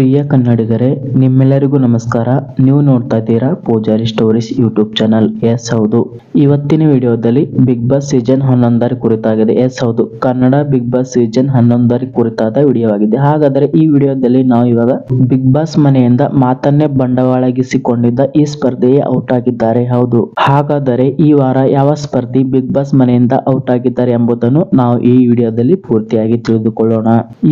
ಪ್ರಿಯ ಕನ್ನಡಿಗರೇ, ನಿಮ್ಮೆಲ್ಲರಿಗೂ ನಮಸ್ಕಾರ. ನೀವು ನೋಡ್ತಾ ಇದ್ದೀರಾ Pujari stories YouTube channel. Yes ಹೌದು. ಇವತ್ತಿನ ವಿಡಿಯೋದಲ್ಲಿ ಬಿಗ್ ಬಾಸ್ ಸೀಸನ್ ಹನ್ನೊಂದರ ಕುರಿತಾಗಿದೆ. ಎಸ್ ಹೌದು. ಕನ್ನಡ ಬಿಗ್ ಬಾಸ್ ಸೀಸನ್ ಹನ್ನೊಂದರ ಕುರಿತಾದ ವಿಡಿಯೋ ಆಗಿದೆ ಹಾಗಾದರೆ ಈ ವಿಡಿಯೋದಲ್ಲಿ ನಾವು ಇವಾಗ ಬಿಗ್ ಬಾಸ್ ಮನೆಯಿಂದ ಮಾತನ್ನೇ ಬಂಡವಾಳಗಿಸಿಕೊಂಡಿದ್ದ ಈ ಸ್ಪರ್ಧೆಯೇ ಔಟ್ ಆಗಿದ್ದಾರೆ ಹೌದು. ಹಾಗಾದರೆ ಈ ವಾರ ಯಾವ ಸ್ಪರ್ಧಿ ಬಿಗ್ ಬಾಸ್ ಮನೆಯಿಂದ ಔಟ್ ಆಗಿದ್ದಾರೆ ಎಂಬುದನ್ನು ನಾವು ಈ ವಿಡಿಯೋದಲ್ಲಿ ಪೂರ್ತಿಯಾಗಿ ತಿಳಿದುಕೊಳ್ಳೋಣ.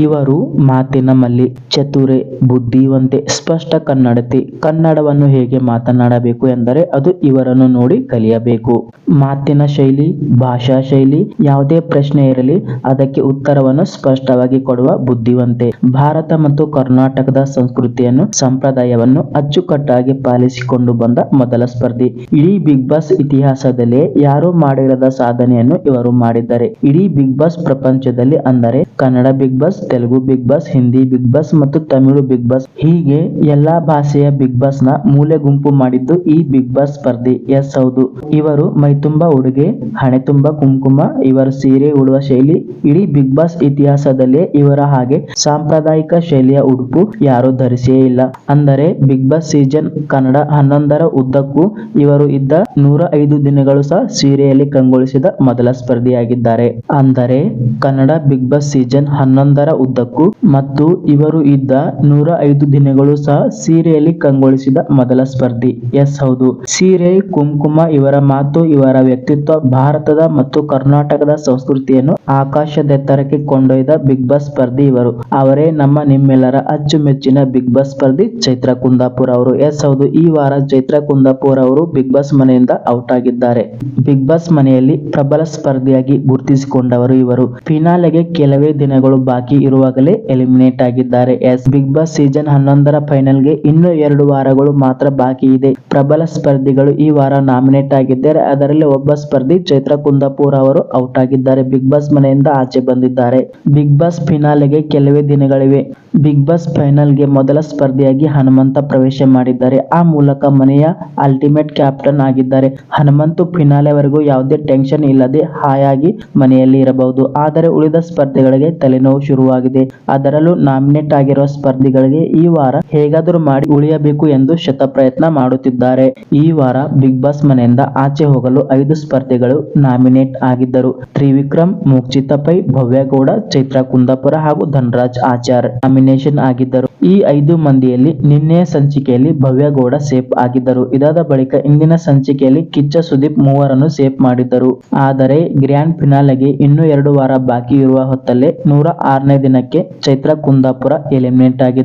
ಇವರು ಮಾತಿನ ಮಲ್ಲಿ, ಚತುರೆ ಬುದ್ಧಿವಂತೆ ಸ್ಪಷ್ಟ ಕನ್ನಡತಿ ಕನ್ನಡವನ್ನು ಹೇಗೆ ಮಾತನಾಡಬೇಕು ಎಂದರೆ ಅದು ಇವರನ್ನು ನೋಡಿ ಕಲಿಯಬೇಕು. ಮಾತಿನ ಶೈಲಿ, ಭಾಷಾ ಶೈಲಿ, ಯಾವುದೇ ಪ್ರಶ್ನೆ ಇರಲಿ, ಅದಕ್ಕೆ ಉತ್ತರವನ್ನು ಸ್ಪಷ್ಟವಾಗಿ ಕೊಡುವ ಬುದ್ಧಿವಂತೆ. ಭಾರತ ಮತ್ತು ಕರ್ನಾಟಕದ ಸಂಸ್ಕೃತಿಯನ್ನು, ಸಂಪ್ರದಾಯವನ್ನು ಅಚ್ಚುಕಟ್ಟಾಗಿ ಪಾಲಿಸಿಕೊಂಡು ಬಂದ ಮೊದಲ ಸ್ಪರ್ಧಿ. ಇಡೀ ಬಿಗ್ ಬಾಸ್ ಇತಿಹಾಸದಲ್ಲಿ ಯಾರು ಮಾಡಿರದ ಸಾಧನೆಯನ್ನು ಇವರು ಮಾಡಿದ್ದಾರೆ. ಇಡೀ ಬಿಗ್ ಬಾಸ್ ಪ್ರಪಂಚದಲ್ಲಿ ಅಂದರೆ Kannada big boss, Telugu big boss, Hindi big boss ಮತ್ತು ತಮಿಳು ಬಿಗ್ ಬಾಸ್. ಹೀಗೆ ಎಲ್ಲಾ ಭಾಷೆಯ ಬಿಗ್ ಬಾಸ್ನ ಮೂಲೆ ಗುಂಪು ಮಾಡಿದ್ದು ಈ ಬಿಗ್ ಬಾಸ್ ಸ್ಪರ್ಧಿ. ಎಸ್, ಹೌದು. ಇವರು ಮೈತುಂಬಾ ಉಡುಗೆ ಹಣೆ ತುಂಬಾ ಕುಂಕುಮ, ಇವರ ಸೀರೆ ಉಡುವ ಶೈಲಿ, ಇಡೀ ಬಿಗ್ ಬಾಸ್ ಇತಿಹಾಸದಲ್ಲಿ ಇವರ ಹಾಗೆ ಸಾಂಪ್ರದಾಯಿಕ ಶೈಲಿಯ ಉಡುಪು ಯಾರು ಧರಿಸಿಯೇ ಇಲ್ಲ. ಅಂದರೆ ಬಿಗ್ ಬಾಸ್ ಸೀಸನ್ ಕನ್ನಡ ಹನ್ನೊಂದರ ಉದ್ದಕ್ಕೂ ಇವರು ಇದ್ದ ನೂರ ಐದು ದಿನಗಳು ಸಹ ಸೀರೆಯಲ್ಲಿ ಕಂಗೊಳಿಸಿದ ಮೊದಲ ಸ್ಪರ್ಧಿಯಾಗಿದ್ದಾರೆ. ಅಂದರೆ ಕನ್ನಡ ಬಿಗ್ ಬಾಸ್ ಸೀಸನ್ ಹನ್ನೊಂದರ ಉದ್ದಕ್ಕೂ ಮತ್ತು ಇವರು ಇದ್ದ ನೂರ ಐದು ದಿನಗಳು ಸಹ ಸೀರೆಯಲ್ಲಿ ಕಂಗೊಳಿಸಿದ ಮೊದಲ ಸ್ಪರ್ಧಿ. ಎಸ್, ಹೌದು. ಸೀರೆ, ಕುಂಕುಮ ಇವರ ಮಾತು, ಇವರ ವ್ಯಕ್ತಿತ್ವ, ಭಾರತದ ಮತ್ತು ಕರ್ನಾಟಕದ ಸಂಸ್ಕೃತಿಯನ್ನು ಆಕಾಶದೆತ್ತರಕ್ಕೆ ಕೊಂಡೊಯ್ದ ಬಿಗ್ ಬಾಸ್ ಸ್ಪರ್ಧಿ ಇವರು. ಅವರೇ ನಮ್ಮ ನಿಮ್ಮೆಲ್ಲರ ಅಚ್ಚುಮೆಚ್ಚಿನ ಬಿಗ್ ಬಾಸ್ ಸ್ಪರ್ಧಿ ಚೈತ್ರ ಕುಂದಾಪುರ ಅವರು. ಎಸ್, ಹೌದು. ಈ ವಾರ ಚೈತ್ರ ಕುಂದಾಪುರ ಅವರು ಬಿಗ್ ಬಾಸ್ ಮನೆಯಿಂದ ಔಟ್ ಆಗಿದ್ದಾರೆ. ಬಿಗ್ ಬಾಸ್ ಮನೆಯಲ್ಲಿ ಪ್ರಬಲ ಸ್ಪರ್ಧಿಯಾಗಿ ಗುರುತಿಸಿಕೊಂಡವರು ಇವರು. ಫಿನಾಲೆಗೆ ಕೆಲವೇ ದಿನಗಳು ಬಾಕಿ ಇರುವಾಗಲೇ ಎಲಿಮಿನೇಟ್ ಆಗಿದ್ದಾರೆ. ಎಸ್, ಬಿಗ್ ಬಾಸ್ ಸೀಸನ್ ಹನ್ನೊಂದರ ಫೈನಲ್ಗೆ ಇನ್ನು ಎರಡು ವಾರಗಳು ಮಾತ್ರ ಬಾಕಿ ಇದೆ. ಪ್ರಬಲ ಸ್ಪರ್ಧಿಗಳು ಈ ವಾರ ನಾಮಿನೇಟ್ ಆಗಿದ್ದಾರೆ. ಅದರಲ್ಲಿ ಒಬ್ಬ ಸ್ಪರ್ಧಿ ಚೈತ್ರ ಕುಂದಾಪುರ ಅವರು ಔಟ್ ಆಗಿದ್ದಾರೆ. ಬಿಗ್ ಬಾಸ್ ಮನೆಯಿಂದ ಆಚೆ ಬಂದಿದ್ದಾರೆ. ಬಿಗ್ ಬಾಸ್ ಫಿನಾಲೆಗೆ ಕೆಲವೇ ದಿನಗಳಿವೆ. ಬಿಗ್ ಬಾಸ್ ಫೈನಲ್ಗೆ ಮೊದಲ ಸ್ಪರ್ಧಿಯಾಗಿ ಹನುಮಂತ ಪ್ರವೇಶ ಮಾಡಿದ್ದಾರೆ. ಆ ಮೂಲಕ ಮನೆಯ ಅಲ್ಟಿಮೇಟ್ ಕ್ಯಾಪ್ಟನ್ ಆಗಿದ್ದಾರೆ. ಹನುಮಂತು ಫಿನಾಲೆವರೆಗೂ ಯಾವುದೇ ಟೆನ್ಷನ್ ಇಲ್ಲದೆ ಹಾಯಾಗಿ ಮನೆಯಲ್ಲಿ ಇರಬಹುದು. ಆದರೆ ಉಳಿದ ಸ್ಪರ್ಧೆಗಳಿಗೆ ತಲೆನೋವು ಶುರುವಾಗಿದೆ. ಅದರಲ್ಲೂ ನಾಮಿನೇಟ್ ಆಗಿರುವ ಸ್ಪರ್ಧಿಗಳಿಗೆ ಈ ವಾರ ಹೇಗಾದರೂ ಮಾಡಿ ಉಳಿಯಬೇಕು ಎಂದು ಶತಪ್ರಯತ್ನ ಮಾಡುತ್ತಿದ್ದಾರೆ. ಈ ವಾರ ಬಿಗ್ ಬಾಸ್ ಮನೆಯಿಂದ ಆಚೆ ಹೋಗಲು ಐದು ಸ್ಪರ್ಧಿಗಳು ನಾಮಿನೇಟ್ ಆಗಿದ್ದರು. ತ್ರಿವಿಕ್ರಮ್ ಮೋಕ್ಷಿತ ಪೈ ಭವ್ಯಗೌಡ, ಚೈತ್ರ ಕುಂದಾಪುರ ಹಾಗೂ ಧನರಾಜ್ ಆಚಾರ್ ನಾಮಿನೇಷನ್ ಆಗಿದ್ದರು. ಈ ಐದು ಮಂದಿಯಲ್ಲಿ ನಿನ್ನೆಯ ಸಂಚಿಕೆಯಲ್ಲಿ ಭವ್ಯಗೌಡ ಸೇಫ್ ಆಗಿದ್ದರು. ಇದಾದ ಬಳಿಕ ಇಂದಿನ ಸಂಚಿಕೆಯಲ್ಲಿ ಕಿಚ್ಚ ಸುದೀಪ್ ಮೂವರನ್ನು ಸೇಫ್ ಮಾಡಿದ್ದರು. ಆದರೆ ಗ್ರ್ಯಾಂಡ್ ಫಿನಾಲೆಗೆ ಇನ್ನೂ ಎರಡು ವಾರ ಬಾಕಿ ಇರುವ ಹೊತ್ತಲ್ಲೇ ನೂರ ಆರನೇ ದಿನಕ್ಕೆ ಚೈತ್ರ ಕುಂದಾಪುರ ಎಲಿಮಿನೇಟ್ ಆಗಿದ್ದಾರೆ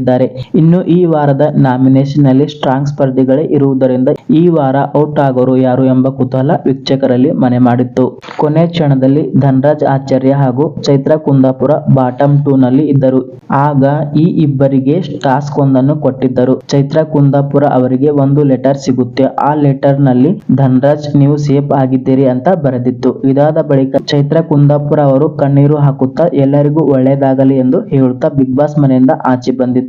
ಇನ್ನು ಈ ವಾರದ ನಾಮಿನೇಷನ್ನಲ್ಲಿ ಸ್ಟ್ರಾಂಗ್ ಸ್ಪರ್ಧಿಗಳೇ ಇರುವುದರಿಂದ ಈ ವಾರ ಔಟ್ ಆಗೋರು ಯಾರು ಎಂಬ ಕುತೂಹಲ ವೀಕ್ಷಕರಲ್ಲಿ ಮನೆ ಮಾಡಿತ್ತು. ಕೊನೆ ಕ್ಷಣದಲ್ಲಿ ಧನರಾಜ್ ಆಚಾರ್ಯ ಹಾಗೂ ಚೈತ್ರ ಕುಂದಾಪುರ ಬಾಟಮ್ ಟೂ ನಲ್ಲಿ ಇದ್ದರು. ಆಗ ಈ ಇಬ್ಬರಿಗೆ ಟಾಸ್ಕ್ ಒಂದನ್ನು ಕೊಟ್ಟಿದ್ದರು. ಚೈತ್ರ ಕುಂದಾಪುರ ಅವರಿಗೆ ಒಂದು ಲೆಟರ್ ಸಿಗುತ್ತೆ. ಆ ಲೆಟರ್ನಲ್ಲಿ ಧನರಾಜ್, ನೀವು ಸೇಫ್ ಆಗಿದ್ದೀರಿ ಅಂತ ಬರೆದಿತ್ತು. ಇದಾದ ಬಳಿಕ ಚೈತ್ರ ಕುಂದಾಪುರ ಅವರು ಕಣ್ಣೀರು ಹಾಕುತ್ತಾ, ಎಲ್ಲರಿಗೂ ಒಳ್ಳೆಯದಾಗಲಿ ಎಂದು ಹೇಳುತ್ತಾ ಬಿಗ್ ಬಾಸ್ ಮನೆಯಿಂದ ಆಚೆ ಬಂದಿದ್ದಾರೆ.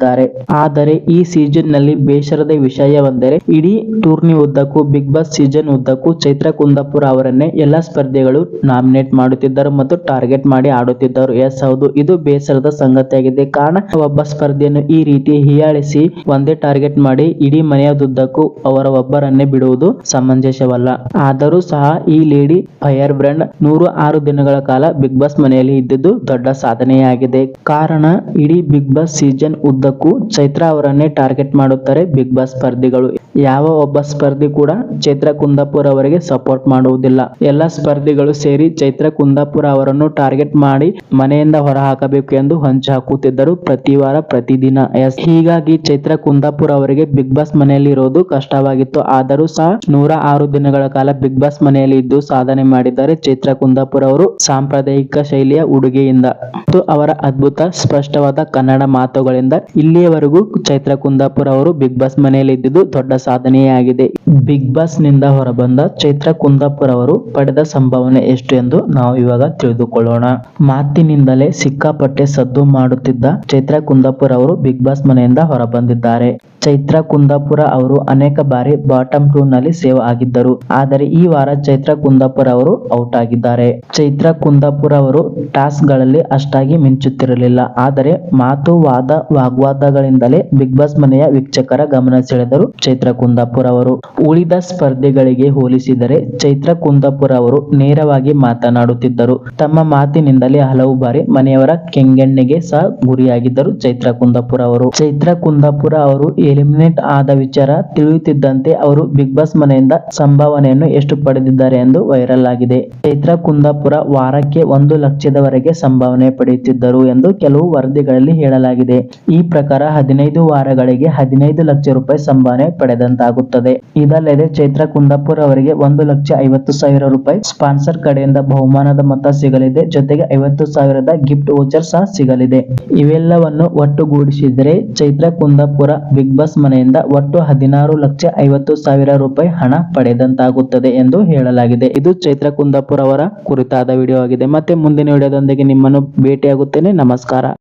ಆದರೆ ಈ ಸೀಸನ್ನಲ್ಲಿ ಬೇಸರದ ವಿಷಯವೆಂದರೆ ಇಡೀ ಟೂರ್ನಿ ಉದ್ದಕ್ಕೂ, ಬಿಗ್ ಬಾಸ್ ಸೀಸನ್ ಉದ್ದಕ್ಕೂ ಚೈತ್ರ ಕುಂದಾಪುರ ಅವರನ್ನೇ ಎಲ್ಲಾ ಸ್ಪರ್ಧಿಗಳು ನಾಮಿನೇಟ್ ಮಾಡುತ್ತಿದ್ದರು ಮತ್ತು ಟಾರ್ಗೆಟ್ ಮಾಡಿ ಆಡುತ್ತಿದ್ದರು. ಎಸ್, ಹೌದು, ಇದು ಬೇಸರದ ಸಂಗತಿಯಾಗಿದೆ. ಕಾರಣ, ಒಬ್ಬ ಸ್ಪರ್ಧಿಯನ್ನು ಈ ರೀತಿ ಹೀಯಾಳಿಸಿ ಒಂದೇ ಟಾರ್ಗೆಟ್ ಮಾಡಿ ಇಡೀ ಮನೆಯದುದ್ದಕ್ಕೂ ಅವರ ಒಬ್ಬರನ್ನೇ ಬಿಡುವುದು ಸಮಂಜಸವಲ್ಲ. ಆದರೂ ಸಹ ಈ ಲೇಡಿ ಫೈರ್ ಬ್ರ್ಯಾಂಡ್ ನೂರು ಆರು ದಿನಗಳ ಕಾಲ ಬಿಗ್ ಬಾಸ್ ಮನೆಯಲ್ಲಿ ಇದ್ದಿದ್ದು ದೊಡ್ಡ ಸಾಧನೆಯಾಗಿದೆ. ಕಾರಣ, ಇಡೀ ಬಿಗ್ ಬಾಸ್ ಸೀಸನ್ ಉದ್ದಕ್ಕೂ ಚೈತ್ರ ಅವರನ್ನೇ ಟಾರ್ಗೆಟ್ ಮಾಡುತ್ತಾರೆ ಬಿಗ್ ಬಾಸ್ ಸ್ಪರ್ಧಿಗಳು. ಯಾವ ಒಬ್ಬ ಸ್ಪರ್ಧಿ ಕೂಡ ಚೈತ್ರ ಕುಂದಾಪುರ ಅವರಿಗೆ ಸಪೋರ್ಟ್ ಮಾಡುವುದಿಲ್ಲ. ಎಲ್ಲ ಸ್ಪರ್ಧಿಗಳು ಸೇರಿ ಚೈತ್ರ ಕುಂದಾಪುರ ಅವರನ್ನು ಟಾರ್ಗೆಟ್ ಮಾಡಿ ಮನೆಯಿಂದ ಹೊರ ಹಾಕಬೇಕು ಎಂದು ಹೊಂಚು ಹಾಕುತ್ತಿದ್ದರು ಪ್ರತಿ ವಾರ ಪ್ರತಿದಿನ. ಎಸ್. ಹೀಗಾಗಿ ಚೈತ್ರ ಕುಂದಾಪುರ ಅವರಿಗೆ ಬಿಗ್ ಬಾಸ್ ಮನೆಯಲ್ಲಿ ಇರೋದು ಕಷ್ಟವಾಗಿತ್ತು. ಆದರೂ ಸಹ ನೂರ ಆರು ದಿನಗಳ ಕಾಲ ಬಿಗ್ ಬಾಸ್ ಮನೆಯಲ್ಲಿ ಇದ್ದು ಸಾಧನೆ ಮಾಡಿದ್ದಾರೆ ಚೈತ್ರ ಕುಂದಾಪುರ ಅವರು ಸಾಂಪ್ರದಾಯಿಕ ಶೈಲಿಯ ಉಡುಗೆಯಿಂದ. ಮತ್ತು ಅವರ ಅದ್ಭುತ, ಸ್ಪಷ್ಟವಾದ ಕನ್ನಡ ಮಾತುಗಳಿಂದ ಇಲ್ಲಿಯವರೆಗೂ ಚೈತ್ರ ಕುಂದಾಪುರ ಅವರು ಬಿಗ್ ಬಾಸ್ ಮನೆಯಲ್ಲಿ ಇದ್ದಿದ್ದು ದೊಡ್ಡ ಸಾಧನೆಯೇ ಆಗಿದೆ ಬಿಗ್ ಬಾಸ್ನಿಂದ ಹೊರಬಂದ ಚೈತ್ರ ಕುಂದಾಪುರ ಅವರು ಪಡೆದ ಸಂಭಾವನೆ ಎಷ್ಟು ಎಂದು ನಾವು ಇವಾಗ ತಿಳಿದುಕೊಳ್ಳೋಣ. ಮಾತಿನಿಂದಲೇ ಸಿಕ್ಕಾಪಟ್ಟೆ ಸದ್ದು ಮಾಡುತ್ತಿದ್ದ ಚೈತ್ರ ಕುಂದಾಪುರ ಅವರು ಬಿಗ್ ಬಾಸ್ ಮನೆಯಿಂದ ಹೊರಬಂದಿದ್ದಾರೆ. ಚೈತ್ರ ಕುಂದಾಪುರ ಅವರು ಅನೇಕ ಬಾರಿ ಬಾಟಮ್ ಟೂ ನಲ್ಲಿ ಸೇವ್ ಆಗಿದ್ದರು. ಆದರೆ ಈ ವಾರ ಚೈತ್ರ ಕುಂದಾಪುರ ಅವರು ಔಟ್ ಆಗಿದ್ದಾರೆ. ಚೈತ್ರ ಕುಂದಾಪುರ ಅವರು ಟಾಸ್ಕ್ಗಳಲ್ಲಿ ಅಷ್ಟಾಗಿ ಮಿಂಚುತ್ತಿರಲಿಲ್ಲ. ಆದರೆ ಮಾತು, ವಾದ, ವಾಗ್ವಾದಗಳಿಂದಲೇ ಬಿಗ್ ಬಾಸ್ ಮನೆಯ ವೀಕ್ಷಕರ ಗಮನ ಸೆಳೆದರು ಚೈತ್ರ ಕುಂದಾಪುರ ಅವರು ಉಳಿದ ಸ್ಪರ್ಧೆಗಳಿಗೆ ಹೋಲಿಸಿದರೆ ಚೈತ್ರ ಕುಂದಾಪುರ ಅವರು ನೇರವಾಗಿ ಮಾತನಾಡುತ್ತಿದ್ದರು. ತಮ್ಮ ಮಾತಿನಿಂದಲೇ ಹಲವು ಬಾರಿ ಮನೆಯವರ ಕೆಂಗಣ್ಣಿಗೆ ಸಹ ಗುರಿಯಾಗಿದ್ದರು ಚೈತ್ರ ಕುಂದಾಪುರ ಅವರು. ಚೈತ್ರ ಕುಂದಾಪುರ ಅವರು ಎಲಿಮಿನೇಟ್ ಆದ ವಿಚಾರ ತಿಳಿಯುತ್ತಿದ್ದಂತೆ ಅವರು ಬಿಗ್ ಬಾಸ್ ಮನೆಯಿಂದ ಸಂಭಾವನೆಯನ್ನು ಎಷ್ಟು ಪಡೆದಿದ್ದಾರೆ ಎಂದು ವೈರಲ್ ಆಗಿದೆ. ಚೈತ್ರ ಕುಂದಾಪುರ ವಾರಕ್ಕೆ ಒಂದು ಲಕ್ಷದವರೆಗೆ ಸಂಭಾವನೆ ಪಡೆಯುತ್ತಿದ್ದರು ಎಂದು ಕೆಲವು ವರದಿಗಳಲ್ಲಿ ಹೇಳಲಾಗಿದೆ. ಈ ಪ್ರಕಾರ ಹದಿನೈದು ವಾರಗಳಿಗೆ ಹದಿನೈದು ಲಕ್ಷ ರೂಪಾಯಿ ಸಂಭಾವನೆ ಪಡೆದಂತಾಗುತ್ತದೆ. ಇದಲ್ಲದೆ ಚೈತ್ರ ಕುಂದಾಪುರ ಅವರಿಗೆ ಒಂದು ಲಕ್ಷ ಐವತ್ತು ಸಾವಿರ ರೂಪಾಯಿ ಸ್ಪಾನ್ಸರ್ ಕಡೆಯಿಂದ ಬಹುಮಾನದ ಮೊತ್ತ ಸಿಗಲಿದೆ. ಜೊತೆಗೆ ಐವತ್ತು ಸಾವಿರದ ಗಿಫ್ಟ್ ವೋಚರ್ ಸಹ ಸಿಗಲಿದೆ. ಇವೆಲ್ಲವನ್ನು ಒಟ್ಟುಗೂಡಿಸಿದರೆ ಚೈತ್ರ ಕುಂದಾಪುರ ಬಿಗ್ ಬಾಸ್ ಮನೆಯಿಂದ ಒಟ್ಟು ಹದಿನಾರು ಲಕ್ಷ ಐವತ್ತು ಸಾವಿರ ರೂಪಾಯಿ ಹಣ ಪಡೆದಂತಾಗುತ್ತದೆ ಎಂದು ಹೇಳಲಾಗಿದೆ. ಇದು ಚೈತ್ರ ಕುಂದಾಪುರ ಅವರ ಕುರಿತಾದ ವಿಡಿಯೋ ಆಗಿದೆ. ಮತ್ತೆ ಮುಂದಿನ ವಿಡಿಯೋದೊಂದಿಗೆ ನಿಮ್ಮನ್ನು ಭೇಟಿಯಾಗುತ್ತೇನೆ. ನಮಸ್ಕಾರ.